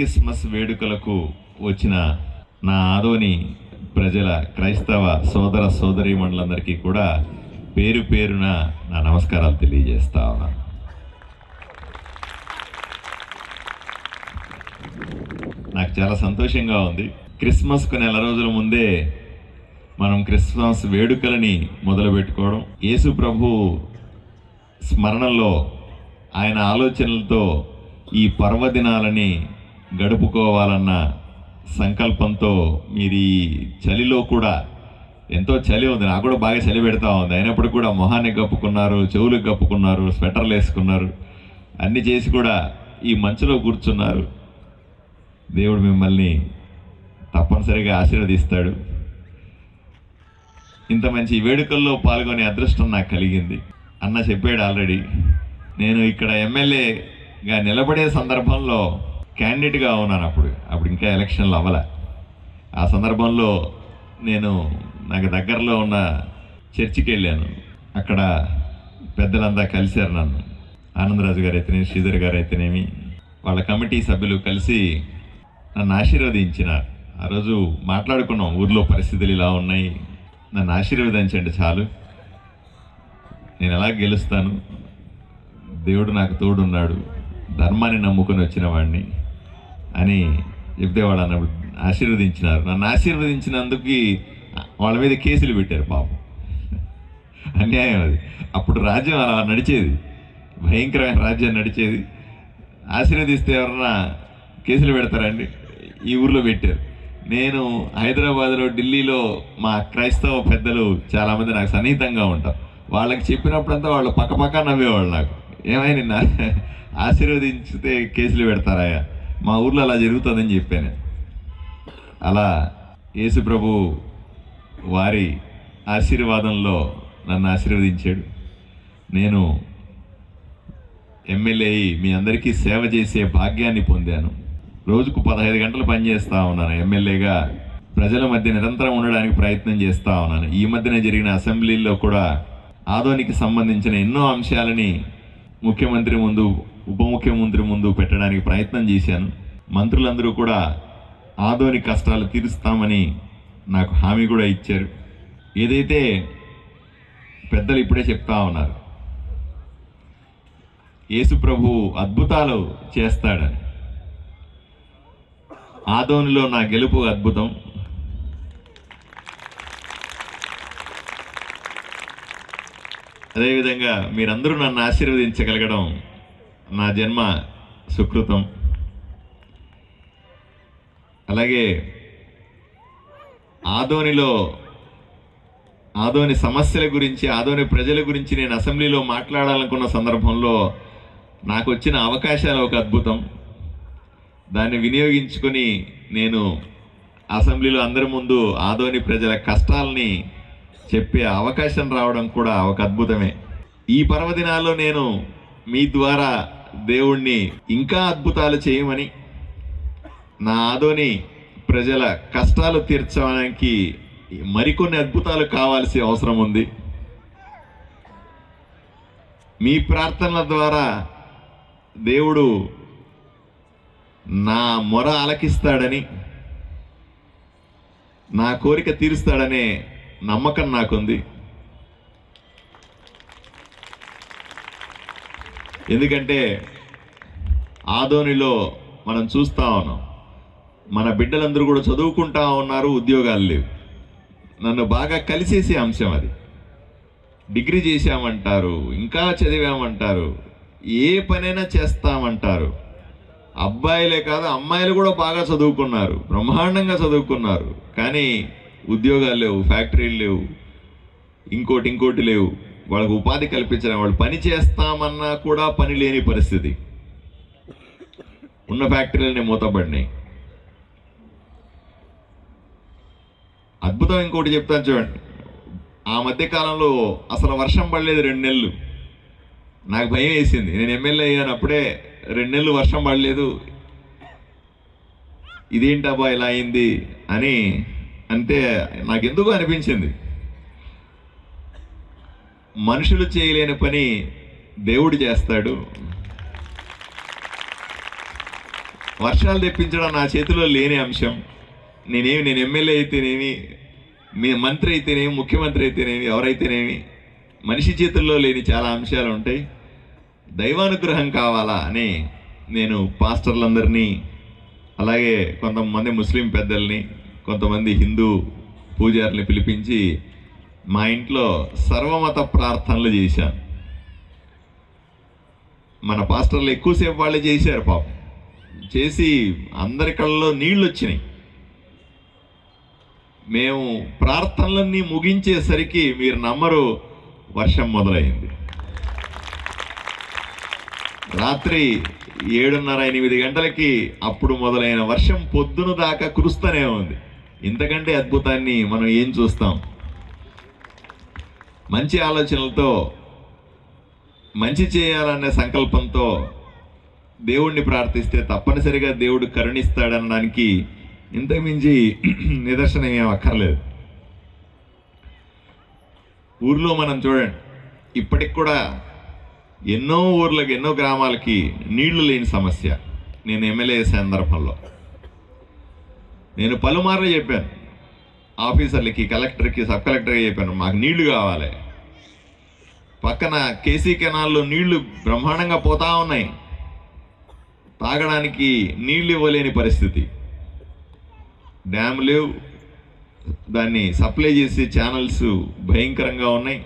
Christmas వేడుకలకు వచ్చిన నా ఆదోని ప్రజల క్రైస్తవ సోదర సోదరి మండలందరికీ కూడా పేరు పేరున నా నమస్కారాలు తెలియజేస్తా ఉన్నాను నాకు చాలా సంతోషంగా ఉంది. క్రిస్మస్కు నెల రోజుల ముందే మనం క్రిస్మస్ వేడుకలని మొదలు పెట్టుకోవడం యేసు ప్రభు స్మరణలో ఆయన ఆలోచనలతో ఈ పర్వదినాలని గడుపుకోవాలన్న సంకల్పంతో మీరు చలిలో కూడా ఎంతో చలి ఉంది. నాకు కూడా బాగా చలి పెడతా ఉంది. అయినప్పుడు కూడా మొహాన్ని కప్పుకున్నారు చెవులకు కప్పుకున్నారు స్వెటర్లు వేసుకున్నారు. అన్నీ చేసి కూడా ఈ మంచులో కూర్చున్నారు. దేవుడు మిమ్మల్ని తప్పనిసరిగా ఆశీర్వదిస్తాడు. ఇంత మంచి వేడుకల్లో పాల్గొనే అదృష్టం నాకు కలిగింది. అన్న చెప్పాడు ఆల్రెడీ. నేను ఇక్కడ ఎమ్మెల్యేగా నిలబడే సందర్భంలో క్యాండిడేట్గా ఉన్నాను అప్పుడు. అప్పుడు ఇంకా ఎలక్షన్లు అవ్వలే. ఆ సందర్భంలో నేను నాకు దగ్గరలో ఉన్న చర్చికి వెళ్ళాను అక్కడ పెద్దలంతా కలిశారు నన్ను. ఆనందరాజు గారు అయితేనేమి శ్రీధర్ గారు అయితేనేమి వాళ్ళ కమిటీ సభ్యులు కలిసి నన్ను ఆశీర్వదించినారు. ఆ రోజు మాట్లాడుకున్నాం ఊర్లో పరిస్థితులు ఇలా ఉన్నాయి నన్ను ఆశీర్వదించండి చాలు. నేను ఎలా గెలుస్తాను? దేవుడు నాకు తోడున్నాడు. ధర్మాన్ని నమ్ముకొని వచ్చిన వాడిని. అని చెప్తే వాళ్ళు అన్నప్పుడు ఆశీర్వదించినారు. నన్ను ఆశీర్వదించినందుకు వాళ్ళ మీద కేసులు పెట్టారు పాపం. అన్యాయం అది. అప్పుడు రాజ్యం అలా నడిచేది. భయంకరమైన రాజ్యం నడిచేది. ఆశీర్వదిస్తే ఎవరన్నా కేసులు పెడతారండి? ఈ ఊర్లో పెట్టారు. నేను హైదరాబాద్లో ఢిల్లీలో మా క్రైస్తవ పెద్దలు చాలామంది నాకు సన్నిహితంగా ఉంటాం వాళ్ళకి చెప్పినప్పుడంతా వాళ్ళు పక్కపక్క నవ్వేవాళ్ళు నాకు. ఏమైనా ఆశీర్వదించితే కేసులు పెడతారాయా? మా ఊర్లో అలా జరుగుతుందని చెప్పాను. అలా యేసుప్రభు వారి ఆశీర్వాదంలో నన్ను ఆశీర్వదించాడు. నేను ఎమ్మెల్యే మీ అందరికీ సేవ చేసే భాగ్యాన్ని పొందాను. రోజుకు పదహైదు గంటలు పనిచేస్తూ ఉన్నాను. ఎమ్మెల్యేగా ప్రజల మధ్య నిరంతరం ఉండడానికి ప్రయత్నం చేస్తూ ఉన్నాను. ఈ మధ్యన జరిగిన అసెంబ్లీలో కూడా ఆదోనికి సంబంధించిన ఎన్నో అంశాలని ముఖ్యమంత్రి ముందు ఉప ముఖ్యమంత్రి ముందు పెట్టడానికి ప్రయత్నం చేశాను. మంత్రులందరూ కూడా ఆదోని కష్టాలు తీరుస్తామని నాకు హామీ కూడా ఇచ్చారు. ఏదైతే పెద్దలు ఇప్పుడే చెప్తా ఉన్నారు. యేసుప్రభు అద్భుతాలు చేస్తాడని. ఆదోనిలో నా గెలుపు అద్భుతం. అదేవిధంగా మీరందరూ నన్ను ఆశీర్వదించగలగడం నా జన్మ సుకృతం. అలాగే ఆదోనిలో ఆదోని సమస్యల గురించి ఆదోని ప్రజల గురించి నేను అసెంబ్లీలో మాట్లాడాలనుకున్న సందర్భంలో నాకు వచ్చిన అవకాశాలు ఒక అద్భుతం. దాన్ని వినియోగించుకొని నేను అసెంబ్లీలో అందరి ముందు ఆదోని ప్రజల కష్టాలని చెప్పే అవకాశం రావడం కూడా ఒక అద్భుతమే. ఈ పర్వదినాల్లో నేను మీ ద్వారా దేవుణ్ణి ఇంకా అద్భుతాలు చేయమని నా ఆదోని ప్రజల కష్టాలు తీర్చడానికి మరికొన్ని అద్భుతాలు కావాల్సిన అవసరం ఉంది. మీ ప్రార్థనల ద్వారా దేవుడు నా మొర ఆలకిస్తాడని నా కోరిక తీరుస్తాడనే నమ్మకం నాకుంది. ఎందుకంటే ఆదోనిలో మనం చూస్తా ఉన్నాం. మన బిడ్డలందరూ కూడా చదువుకుంటా ఉన్నారు ఉద్యోగాలు లేవు. నన్ను బాగా కలిసేసే అంశం అది. డిగ్రీ చేశామంటారు ఇంకా చదివామంటారు ఏ పనైనా చేస్తామంటారు. అబ్బాయిలే కాదు అమ్మాయిలు కూడా బాగా చదువుకున్నారు బ్రహ్మాండంగా చదువుకున్నారు. కానీ ఉద్యోగాలు లేవు ఫ్యాక్టరీలు లేవు ఇంకోటి ఇంకోటి లేవు. వాళ్ళకు ఉపాధి కల్పించడం వాళ్ళు పని చేస్తామన్నా కూడా పని లేని పరిస్థితి. ఉన్న ఫ్యాక్టరీలనే మూతపడినాయి. అద్భుతం ఇంకోటి చెప్తాను చూడండి. ఆ మధ్య కాలంలో అసలు వర్షం పడలేదు రెండు నెలలు. నాకు భయం వేసింది. నేను ఎమ్మెల్యే అయ్యాను అప్పుడే రెండు నెలలు వర్షం పడలేదు. ఇదేంటబ్బా ఇలా అయింది అని అంటే నాకు ఎందుకు అనిపించింది. మనుషులు చేయలేని పని దేవుడు చేస్తాడు. వర్షాలు తెప్పించడం నా చేతిలో లేని అంశం. నేనేమి నేను ఎమ్మెల్యే అయితేనేమి మీ మంత్రి అయితేనేమి ముఖ్యమంత్రి అయితేనేమి ఎవరైతేనేమి మనిషి చేతుల్లో లేని చాలా అంశాలు ఉంటాయి. దైవానుగ్రహం కావాలా అని నేను పాస్టర్లందరినీ అలాగే కొంతమంది ముస్లిం పెద్దల్ని కొంతమంది హిందూ పూజారిని పిలిపించి మా ఇంట్లో సర్వమత ప్రార్థనలు చేశాను మన పాస్టర్లు ఎక్కువసేపు వాళ్ళే చేశారు పాపం. చేసి అందరి కళ్ళలో నీళ్ళు వచ్చినాయి. మేము ప్రార్థనలన్నీ ముగించేసరికి మీరు నమ్మరు వర్షం మొదలైంది. రాత్రి ఏడున్నర ఎనిమిది గంటలకి అప్పుడు మొదలైన వర్షం పొద్దున దాకా కురుస్తూనే ఉంది. ఇంతకంటే అద్భుతాన్ని మనం ఏం చూస్తాం? మంచి ఆలోచనలతో మంచి చేయాలనే సంకల్పంతో దేవుణ్ణి ప్రార్థిస్తే తప్పనిసరిగా దేవుడు కరుణిస్తాడనడానికి ఇంతకుమించి నిదర్శనం ఏం అక్కర్లేదు. ఊర్లో మనం చూడండి ఇప్పటికి కూడా ఎన్నో ఊర్లకి ఎన్నో గ్రామాలకి నీళ్ళు లేని సమస్య. నేను ఎమ్మెల్యే సందర్భంలో. నేను పలుమార్లు చెప్పాను ఆఫీసర్లకి కలెక్టర్కి సబ్ కలెక్టర్కి చెప్పాను మాకు నీళ్ళు కావాలి. పక్కన కేసీ కెనాల్లో నీళ్ళు బ్రహ్మాండంగా పోతా ఉన్నాయి. తాగడానికి నీళ్ళు ఇవ్వలేని పరిస్థితి. డ్యామ్ లేవు. దాన్ని సప్లై చేసే ఛానల్స్ భయంకరంగా ఉన్నాయి.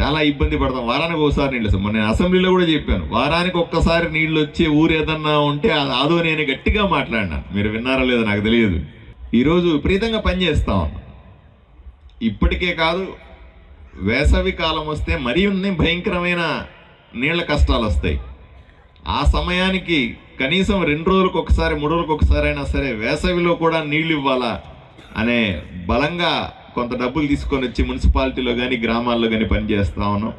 చాలా ఇబ్బంది పడతాం. వారానికి ఒకసారి నీళ్ళు వస్తాం నేను అసెంబ్లీలో కూడా చెప్పాను. వారానికి ఒక్కసారి నీళ్ళు వచ్చే ఊరు ఏదన్నా ఉంటే అది ఆదో నేను గట్టిగా మాట్లాడినా. మీరు విన్నారో లేదో నాకు తెలియదు. ఈరోజు విపరీతంగా పనిచేస్తా ఉన్నాం ఇప్పటికే కాదు వేసవి కాలం వస్తే మరీ ఉంది భయంకరమైన నీళ్ళ కష్టాలు వస్తాయి. ఆ సమయానికి కనీసం రెండు రోజులకు ఒకసారి మూడు రోజులకు ఒకసారి అయినా సరే వేసవిలో కూడా నీళ్ళు ఇవ్వాలా అనే బలంగా కొంత డబ్బులు తీసుకొని వచ్చి మున్సిపాలిటీలో కానీ గ్రామాల్లో కానీ పనిచేస్తా ఉన్నాం.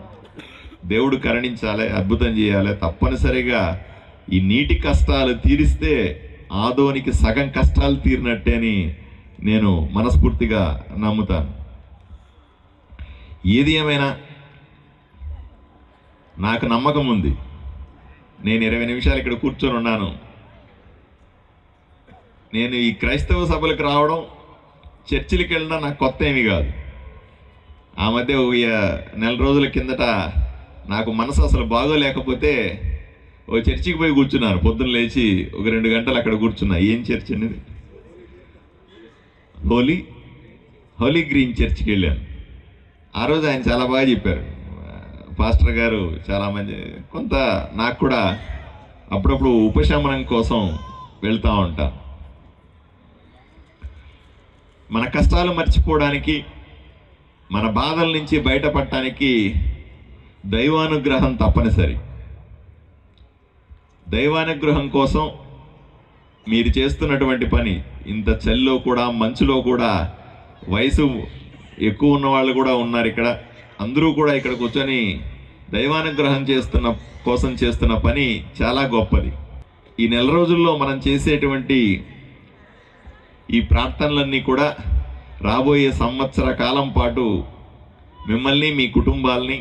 దేవుడు కరుణించాలి అద్భుతం చేయాలి. తప్పనిసరిగా ఈ నీటి కష్టాలు తీరిస్తే ఆదోనికి సగం కష్టాలు తీరినట్టే అని నేను మనస్ఫూర్తిగా నమ్ముతాను. ఏది ఏమైనా నాకు నమ్మకం ఉంది. నేను ఇరవై నిమిషాలు ఇక్కడ కూర్చొని ఉన్నాను. నేను ఈ క్రైస్తవ సభలకు రావడం చర్చిలకు వెళ్ళడం నాకు కొత్త ఏమీ కాదు. ఆ మధ్య నెల రోజుల కిందట నాకు మనసు అసలు బాగోలేకపోతే ఓ చర్చికి పోయి కూర్చున్నాను పొద్దున్న లేచి ఒక రెండు గంటలు అక్కడ కూర్చున్నా. ఏం చర్చ్ అనేది హోలీ? హోలీ గ్రీన్ చర్చ్కి వెళ్ళాను. ఆ రోజు ఆయన చాలా బాగా చెప్పారు. పాస్టర్ గారు చాలా మంచి కొంత నాకు కూడా అప్పుడప్పుడు ఉపశమనం కోసం వెళ్తూ ఉంటాను మన కష్టాలు మర్చిపోవడానికి మన బాధల నుంచి బయటపడటానికి దైవానుగ్రహం తప్పనిసరి. దైవానుగ్రహం కోసం మీరు చేస్తున్నటువంటి పని ఇంత చలిలో కూడా మంచులో కూడా వయసు ఎక్కువ ఉన్న వాళ్ళు కూడా ఉన్నారు ఇక్కడ. అందరూ కూడా ఇక్కడ కూర్చొని దైవానుగ్రహం చేస్తున్న కోసం చేస్తున్న పని చాలా గొప్పది. ఈ నెల రోజుల్లో మనం చేసేటువంటి ఈ ప్రార్థనలన్నీ కూడా రాబోయే సంవత్సర కాలం పాటు మిమ్మల్ని మీ కుటుంబాల్ని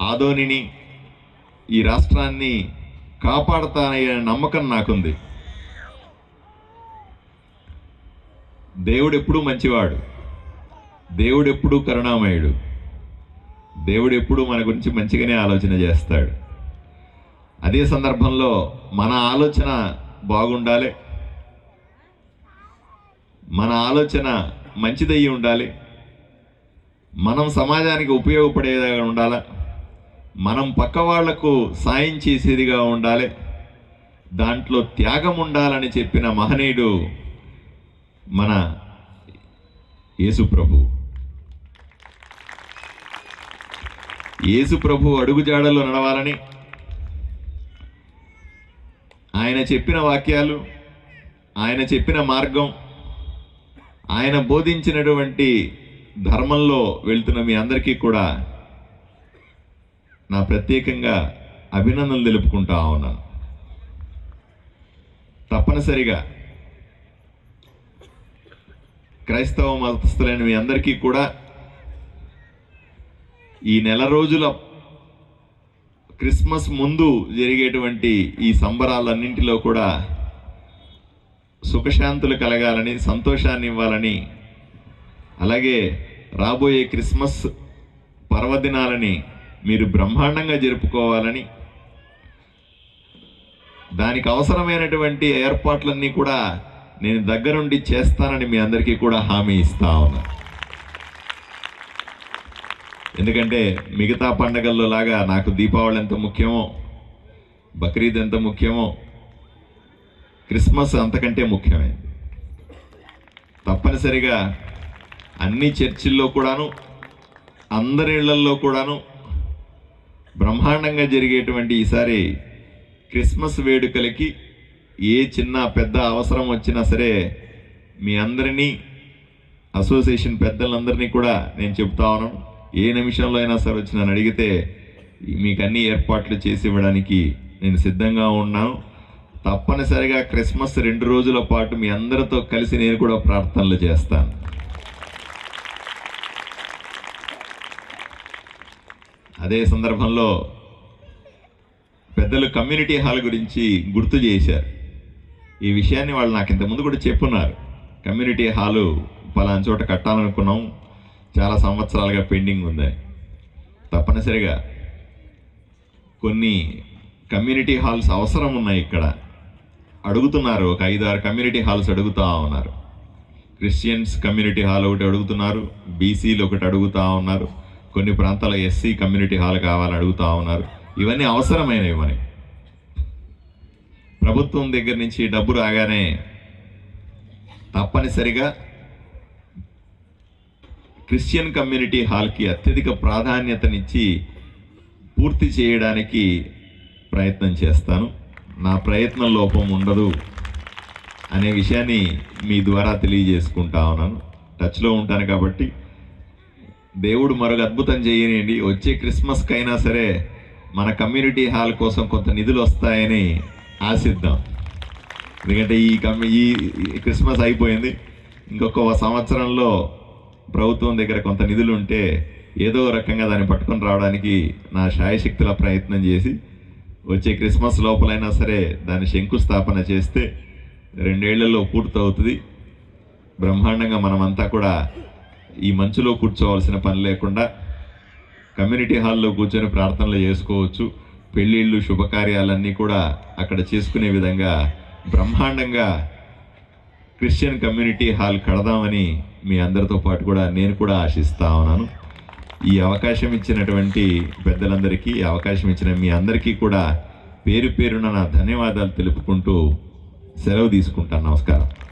ఆదోనిని ఈ రాష్ట్రాన్ని కాపాడతాననే నమ్మకం నాకుంది. దేవుడు ఎప్పుడూ మంచివాడు. దేవుడు ఎప్పుడూ కరుణామయుడు. దేవుడు ఎప్పుడూ మన గురించి మంచిగానే ఆలోచన చేస్తాడు. అదే సందర్భంలో మన ఆలోచన బాగుండాలి. మన ఆలోచన మంచిదయ్యి ఉండాలి. మనం సమాజానికి ఉపయోగపడేదిగా ఉండాలా? మనం పక్క వాళ్ళకు సాయం చేసేదిగా ఉండాలి. దాంట్లో త్యాగం ఉండాలని చెప్పిన మహనీయుడు మన యేసుప్రభు. ప్రభు యేసు అడుగుజాడలో నడవాలని ఆయన చెప్పిన వాక్యాలు ఆయన చెప్పిన మార్గం ఆయన బోధించినటువంటి ధర్మంలో వెళ్తున్న మీ అందరికీ కూడా నా ప్రత్యేకంగా అభినందనలు తెలుపుకుంటా ఉన్నాను. తప్పనిసరిగా క్రైస్తవ మతస్థులైన మీ అందరికీ కూడా ఈ నెల రోజుల క్రిస్మస్ ముందు జరిగేటువంటి ఈ సంబరాలన్నింటిలో కూడా సుఖశాంతులు కలగాలని సంతోషాన్ని ఇవ్వాలని అలాగే రాబోయే క్రిస్మస్ పర్వదినాలని మీరు బ్రహ్మాండంగా జరుపుకోవాలని దానికి అవసరమైనటువంటి ఏర్పాట్లన్నీ కూడా నేను దగ్గరుండి చేస్తానని మీ అందరికీ కూడా హామీ ఇస్తా ఉన్నా. ఎందుకంటే మిగతా పండగల్లో లాగా నాకు దీపావళి ఎంత ముఖ్యమో బక్రీద్ ఎంత ముఖ్యమో క్రిస్మస్ అంతకంటే ముఖ్యమైనది తప్పనిసరిగా అన్ని చర్చిల్లో కూడాను అందరి ఇళ్ళల్లో కూడాను బ్రహ్మాండంగా జరిగేటువంటి ఈసారి క్రిస్మస్ వేడుకలకి ఏ చిన్న పెద్ద అవసరం వచ్చినా సరే మీ అందరినీ అసోసియేషన్ పెద్దలందరినీ కూడా నేను చెప్తా ఉన్నాను. ఏ నిమిషంలో అయినా సరే వచ్చి నన్ను అడిగితే మీకు అన్ని ఏర్పాట్లు చేసి ఇవ్వడానికి నేను సిద్ధంగా ఉన్నాను. తప్పనిసరిగా క్రిస్మస్ రెండు రోజుల పాటు మీ అందరితో కలిసి నేను కూడా ప్రార్థనలు చేస్తాను. అదే సందర్భంలో పెద్దలు కమ్యూనిటీ హాల్ గురించి గుర్తు చేశారు. ఈ విషయాన్ని వాళ్ళు నాకు ఇంతకుముందు కూడా చెప్పున్నారు. కమ్యూనిటీ హాలు పలానా చోట కట్టాలనుకున్నాం. చాలా సంవత్సరాలుగా పెండింగ్ ఉంది. తప్పనిసరిగా కొన్ని కమ్యూనిటీ హాల్స్ అవసరం ఉన్నాయి ఇక్కడ. అడుగుతున్నారు ఒక ఐదు ఆరు కమ్యూనిటీ హాల్స్ అడుగుతా ఉన్నారు. క్రిస్టియన్స్ కమ్యూనిటీ హాల్ ఒకటి అడుగుతున్నారు. బీసీలు ఒకటి అడుగుతూ ఉన్నారు. కొన్ని ప్రాంతాల ఎస్సీ కమ్యూనిటీ హాల్ కావాలని అడుగుతూ ఉన్నారు. ఇవన్నీ అవసరమైనవి మనకి ప్రభుత్వం దగ్గర నుంచి డబ్బు రాగానే తప్పనిసరిగా క్రిస్టియన్ కమ్యూనిటీ హాల్కి అత్యధిక ప్రాధాన్యతనిచ్చి పూర్తి చేయడానికి ప్రయత్నం చేస్తాను. నా ప్రయత్నం లోపం ఉండదు అనే విషయాన్ని మీ ద్వారా తెలియజేసుకుంటా ఉన్నాను. టచ్లో ఉంటాను కాబట్టి దేవుడు మరొక అద్భుతం చేయనియండి. వచ్చే క్రిస్మస్కి అయినా సరే మన కమ్యూనిటీ హాల్ కోసం కొంత నిధులు వస్తాయని ఆశిద్దాం. ఎందుకంటే ఈ కమ్యూ ఈ ఈ క్రిస్మస్ అయిపోయింది. ఇంకొక సంవత్సరంలో ప్రభుత్వం దగ్గర కొంత నిధులు ఉంటే ఏదో రకంగా దాన్ని పట్టుకొని రావడానికి నా శాయశక్తుల ప్రయత్నం చేసి వచ్చే క్రిస్మస్ లోపలైనా సరే దాన్ని శంకుస్థాపన చేస్తే రెండేళ్ళలో పూర్తవుతుంది. బ్రహ్మాండంగా మనమంతా కూడా ఈ మంచులో కూర్చోవలసిన పని లేకుండా కమ్యూనిటీ హాల్లో కూర్చొని ప్రార్థనలు చేసుకోవచ్చు. పెళ్ళిళ్ళు శుభకార్యాలన్నీ కూడా అక్కడ చేసుకునే విధంగా బ్రహ్మాండంగా క్రిస్టియన్ కమ్యూనిటీ హాల్ కడదామని మీ అందరితో పాటు కూడా నేను కూడా ఆశిస్తా ఉన్నాను. ఈ అవకాశం ఇచ్చినటువంటి పెద్దలందరికీ ఈ అవకాశం ఇచ్చిన మీ అందరికీ కూడా పేరు పేరున నా ధన్యవాదాలు తెలుపుకుంటూ సెలవు తీసుకుంటాను. నమస్కారం.